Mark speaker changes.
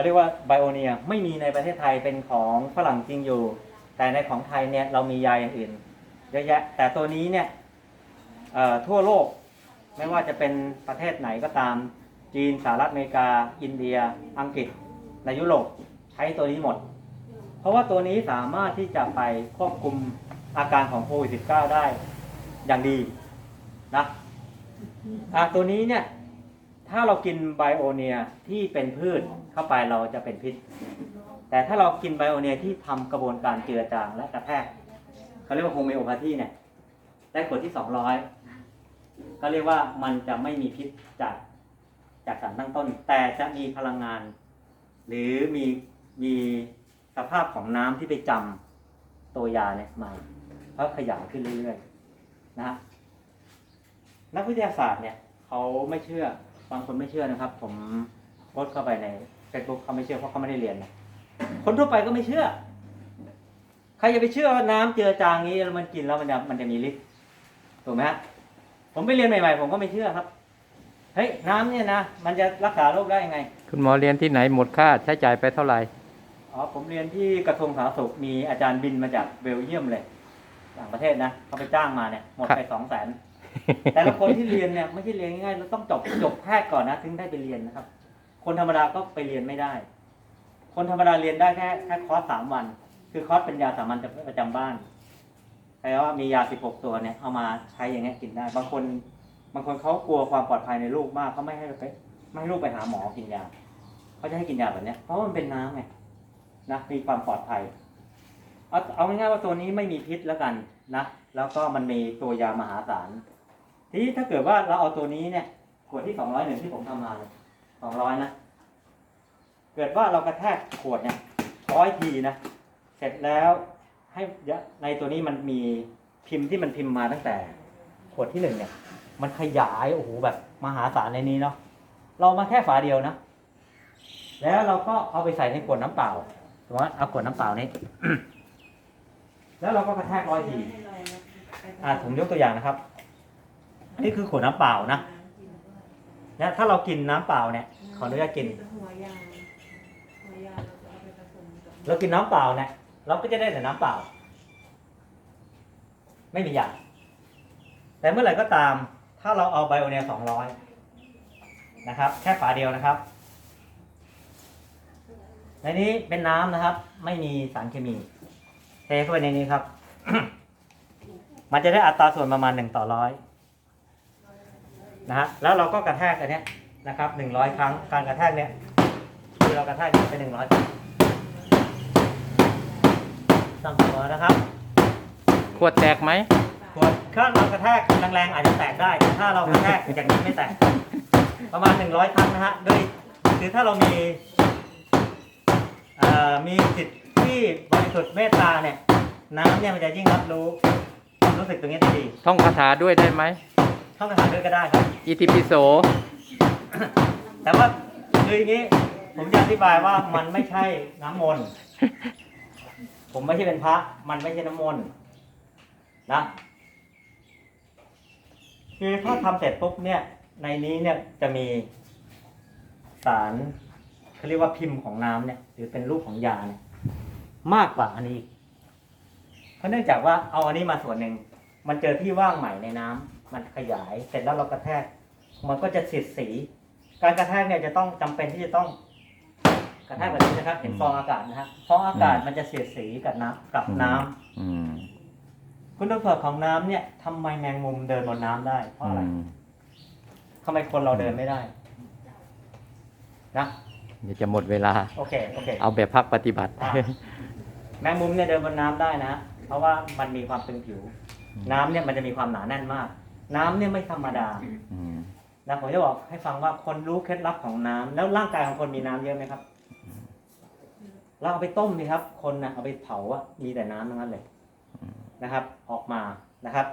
Speaker 1: เขาเรียกว่าไบโอเนียไม่มีในประเทศไทยเป็นของฝรั่งจริงอยู่ แต่ในของไทยเนี่ยเรามียาอย่างอื่นเยอะแยะ แต่ตัวนี้เนี่ยทั่วโลกไม่ว่าจะเป็นประเทศไหนก็ตาม จีนสหรัฐอเมริกา อินเดีย อังกฤษ ในยุโรปใช้ตัวนี้หมด เพราะว่าตัวนี้สามารถที่จะไปควบคุมอาการของโควิด -19 ได้อย่างดีนะะตัวนี้เนี่ย ถ้าเรากินไบโอเนียที่เป็นพืชเข้าไปเราจะเป็นพิษ แต่ถ้าเรากินไบโอเนียที่ทำกระบวนการเจือจางและกระแทกเขาเรียกว่าโฮเมโอพาธีเนี่ยได้ขวดที่สองร้อยก็เรียกว่ามันจะไม่มีพิษจากจากสารตั้งต้น แต่จะมีพลังงาน หรือมีมีสภาพของน้ำที่ไปจำตัวยาเนี่ยมาเพราะขยายขึ้นเรื่อยๆนะฮะนักวิทยาศาสตร์เนี่ยเขาไม่เชื่อ บางคนไม่เชื่อนะครับ ผมโพสต์เข้าไปในเฟซบุ๊กเขาไม่เชื่อเพราะเขาไม่ได้เรียนนะคนทั่วไปก็ไม่เชื่อ ใครจะไปเชื่อว่าน้ำเจือจางนี้แล้วมันกินแล้วมันจะมันจะมีฤทธิ์ถูกไหมฮะผมไปเรียนใหม่ๆผมก็ไม่เชื่อครับเฮ้ยน้ำเนี่ยนะมันจะรักษาโรคได้ยังไง
Speaker 2: คุณหมอเรียนที่ไหนหมดค่าใช้จ่ายไปเท่าไหร่
Speaker 1: อ๋อผมเรียนที่กระทรวงสาธารณสุขมีอาจารย์บินมาจากเบลเยียมเลย ต่างประเทศนะเขาไปจ้างมาเนี่ยหมดไป
Speaker 2: ครับ
Speaker 1: สองแสน แต่ละคนที่เรียนเนี่ยไม่ใช่เรียนง่ายเราต้องจบจบแพทย์ก่อนนะ ถึงได้ไปเรียนนะครับ คนธรรมดาก็ไปเรียนไม่ได้ คนธรรมดาเรียนได้แค่แค่คอร์สสามวัน คือคอร์สเป็นยาสามัญประจำบ้านแปลว่ามียาสิบหกตัวเนี่ยเอามาใช้อย่างเงี้ยกินได้ บางคนบางคนเขากลัวความปลอดภัยในลูกมากเขาไม่ให้ไปไม่ให้ลูกไปหาหมอกินยาเขาจะให้กินยาแบบเนี้ยเพราะมันเป็นน้ำไงนะมีความปลอดภัยเอาเอาง่ายๆว่าตัวนี้ไม่มีพิษแล้วกันนะ แล้วก็มันมีตัวยามหาศาล ทีนี้ถ้าเกิดว่าเราเอาตัวนี้เนี่ยขวดที่สองร้อยหนึ่งที่ผมทำมาสองร้อยนะ เกิดว่าเรากระแทกขวดเนี่ยร้อยทีนะ เสร็จแล้วให้ยะในตัวนี้มันมีพิมพ์ที่มันพิมพ์มาตั้งแต่ ขวดที่หนึ่งเนี่ย มันขยายโอ้โหแบบมหาศาลในนี้เนาะเรามาแค่ฝาเดียวนะ แล้วเราก็เอาไปใส่ในขวดน้ำเปล่าสมมติว่าเอาขวดน้ำเปล่านี้แล้วเราก็กระแทกร้อยทีอ่าผมยกตัวอย่างนะครับ นี่คือขวดน้ำเปล่านะเนี่ยถ้าเรากินน้ำเปล่าเนี่ย ขออนุญาตกิน
Speaker 3: หัวยาหัวยาเราจะเอาไปผสมกับ
Speaker 1: เรากินน้ำเปล่าเนี่ยเราก็จะได้แต่น้ำเปล่า ไม่มียาแต่เมื่อไหร่ก็ตาม ถ้าเราเอาไบโอเนียสองร้อยนะครับ แค่ฝาเดียวนะครับ ในนี้เป็นน้ำนะครับ ไม่มีสารเคมีเทเข้าไปในนี้ครับ มันจะได้อัตราส่วนประมาณหนึ่งต่อร้อย นะฮะแล้วเราก็กระแทกอันเนี้ยนะครับหนึ่งร้อยครั้งการกระแทกเนี้ยคือเรากระแทกไปหนึ่งร้อยครั้งสั่งหัวนะครับ
Speaker 2: ขวดแตกไหม
Speaker 1: ขวดถ้าเรากระแทกแรงๆอาจจะแตกได้แต่ถ้าเรากระแทกอย่างนี้ไม่แตก ประมาณหนึ่งร้อยครั้งนะฮะด้วยคือถ้าเรามีเอ่อมีจิตที่บริสุทธิ์เมตตาเนี่ยน้ำเนี่ยมันจะยิ่งรับรู้ความรู้สึกตรงนี้ได้ดี
Speaker 2: ท่องคาถาด้วยได้ไหม
Speaker 1: ท่องคาถาด้วยก็ได้ครับ
Speaker 2: อิติปิโส
Speaker 1: แต่ว่าคืออย่างนี้ ผมจะอธิบายว่ามันไม่ใช่น้ำมนต์ ผมไม่ใช่เป็นพระ มันไม่ใช่น้ำมนต์นะคือถ้าทำเสร็จปุ๊บเนี่ย ในนี้เนี่ยจะมีสารเขาเรียกว่าพิมพ์ของน้ำเนี่ย หรือเป็นรูปของยาเนี่ยมากกว่าอันนี้อีกเพราะเนื่องจากว่าเอาอันนี้มาส่วนหนึ่ง มันเจอที่ว่างใหม่ในน้ำ มันขยาย เสร็จแล้วเรากระแทก มันก็จะเสียดสี การกระแทกเนี่ยจะต้องจำเป็นที่จะต้อง กระแทกแบบนี้นะครับ เห็นฟองอากาศนะฮะฟองอากาศมันจะเสียดสีกับน้ำกับน้ำ
Speaker 2: อืม
Speaker 1: คุณสมบัติของน้ำเนี่ยทำไมแมงมุมเดินบนน้ำได้ เพราะอะไร
Speaker 2: อืม
Speaker 1: ทำไมคนเราเดินไม่ได้ นะ
Speaker 2: เดี๋ยวจะหมดเวลา
Speaker 1: โอเค โอเค
Speaker 2: เอาแบบพักปฏิบัติ
Speaker 1: อะแมงมุมเนี่ยเดินบนน้ำได้นะ เพราะว่ามันมีความตึงผิว น้ำเนี่ยมันจะมีความหนาแน่นมาก น้ำเนี่ยไม่ธรรมดา
Speaker 2: อืม
Speaker 1: นะผมจะบอกให้ฟังว่าคนรู้เคล็ดลับของน้ำแล้วร่างกายของคนมีน้ำเยอะไหมครับเราเอาไปต้มดิครับ คนนะเอาไปเผาอะมีแต่น้ำทั้งนั้นเลยนะครับ ออกมานะครับ